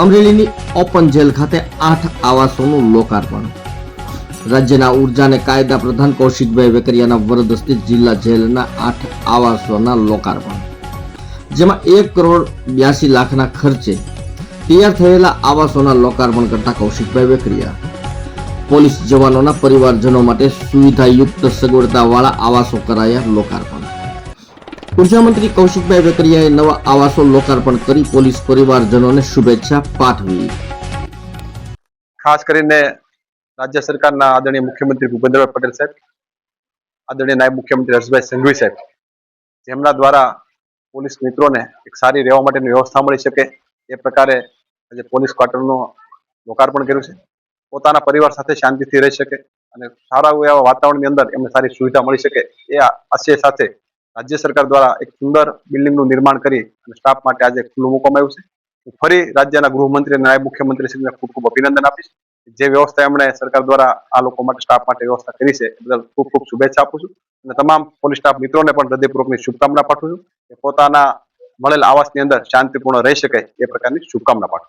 અમરેલીની open jail ખાતે આઠ આવાસોનું લોકાર્પણ. રાજ્યના ઊર્જા અને કાયદા પ્રધાન કૌશિકભાઈ વેકરિયાના વરદ સ્થિત જિલ્લા જેલના આઠ આવાસોના લોકાર્પણ. જેમાં એક કરોડ બ્યાસી લાખના ખર્ચે તૈયાર થયેલા આવાસોના લોકાર્પણ કરતા કૌશિકભાઈ વેકરિયા. પોલીસ જવાનોના પરિવારજનો માટે સુવિધાયુક્ત સગવડતાવાળા આવાસો કરાયા લોકાર્પણ. ઊર્જા મંત્રી કૌશિકભાઈ વેકરિયાએ નવા આવાસો લોકાર્પણ કરી પોલીસ પરિવારજનોને શુભેચ્છા પાઠવી. ખાસ કરીને રાજ્ય સરકારના આદરણીય મુખ્યમંત્રી ભૂપેન્દ્રભાઈ પટેલ સાહેબ, આદરણીય નાયબ મુખ્યમંત્રી હર્ષભાઈ સંઘવી સાહેબ, જેમના દ્વારા પોલીસ મિત્રોને એક સારી રહેવા માટેની વ્યવસ્થા મળી શકે એ પ્રકારે આજે પોલીસ ક્વાર્ટરનું લોકાર્પણ કર્યું છે. પોતાના પરિવાર સાથે શાંતિથી રહી શકે અને સારા એવા વાતાવરણની અંદર એમને સારી સુવિધા મળી શકે એ આશય સાથે રાજ્ય સરકાર દ્વારા એક સુંદર બિલ્ડિંગનું નિર્માણ કરી અને સ્ટાફ માટે આજે ખુલ્લું મૂકવામાં આવ્યું છે. ફરી રાજ્યના ગૃહમંત્રી અને નાયબ મુખ્યમંત્રી શ્રીને ખૂબ ખૂબ અભિનંદન આપીશ. જે વ્યવસ્થા એમણે સરકાર દ્વારા આ લોકો માટે સ્ટાફ માટે વ્યવસ્થા કરી છે બદલ ખૂબ ખૂબ શુભેચ્છા આપું છું. અને તમામ પોલીસ સ્ટાફ મિત્રોને પણ હૃદયપૂર્વકની શુભકામના પાઠવું છું કે પોતાના મળેલ આવાસની અંદર શાંતિપૂર્ણ રહી શકે એ પ્રકારની શુભકામના પાઠવું